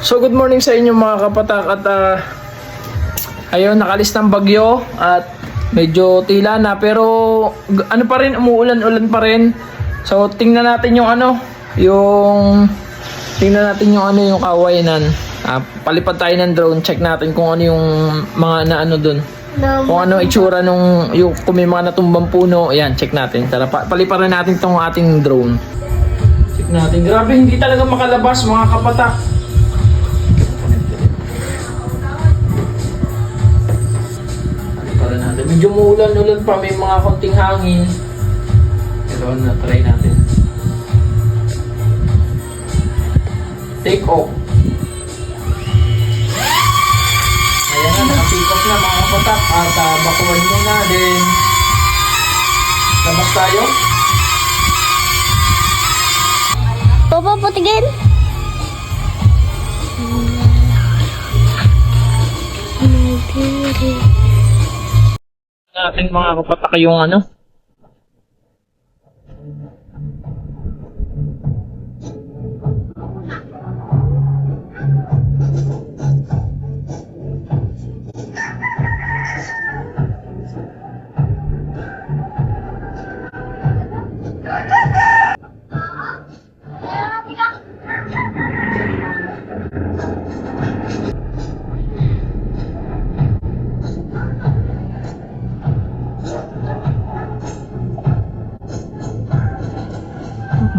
So good morning sa inyo mga kapatak at ah, ayun nakalis ng bagyo at medyo tila na pero ano pa rin umuulan-ulan pa rin. So tingnan natin yung ano, yung tingnan natin yung ano yung kawayanan. Ah, palipad tayo ng drone, check natin kung ano yung mga na ano dun. Kung ano itsura nung yung kung may mga natumbang puno, ayan, check natin. Tara, pa, paliparan natin tong ating drone. Check natin. Grabe, hindi talaga makalabas mga kapatak. Medyo muulan-ulan pa, may mga konting hangin. Pero na try natin. Take off. Ayan na, nakapikop na mga kapatak. At uh, bakuan muna din. Labas tayo. Papa, patigil. Natin mga kapatak yung ano.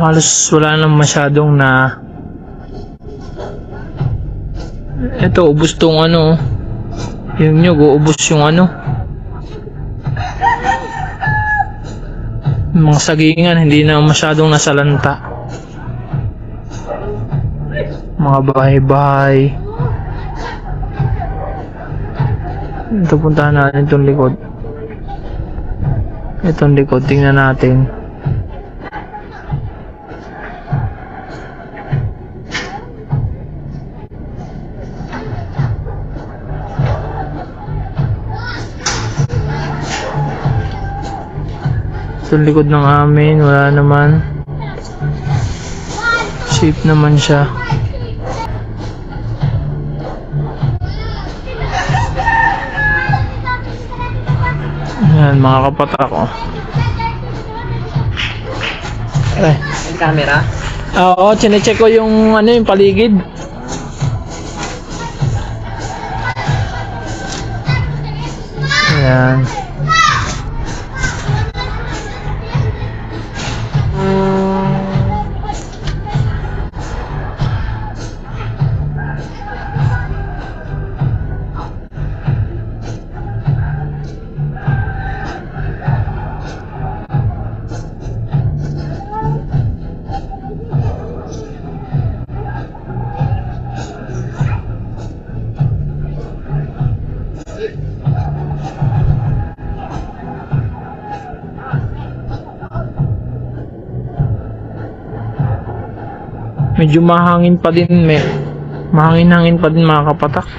Halos wala nang masyadong na Ito, ubos tong ano. Yung nyug, ubos yung ano. Mga sagingan, hindi na masyadong nasalanta. Mga bahay-bahay. Ito, puntahan natin itong likod. Itong likod, tingnan natin. Sa likod ng amin, wala naman. Safe naman siya. Ayan, mga kapatak ko. Eh, Yung camera? oo, chinecheck ko yung ano yung paligid. Ayan. Medyo mahangin pa din, may mahangin-hangin pa din mga kapatak.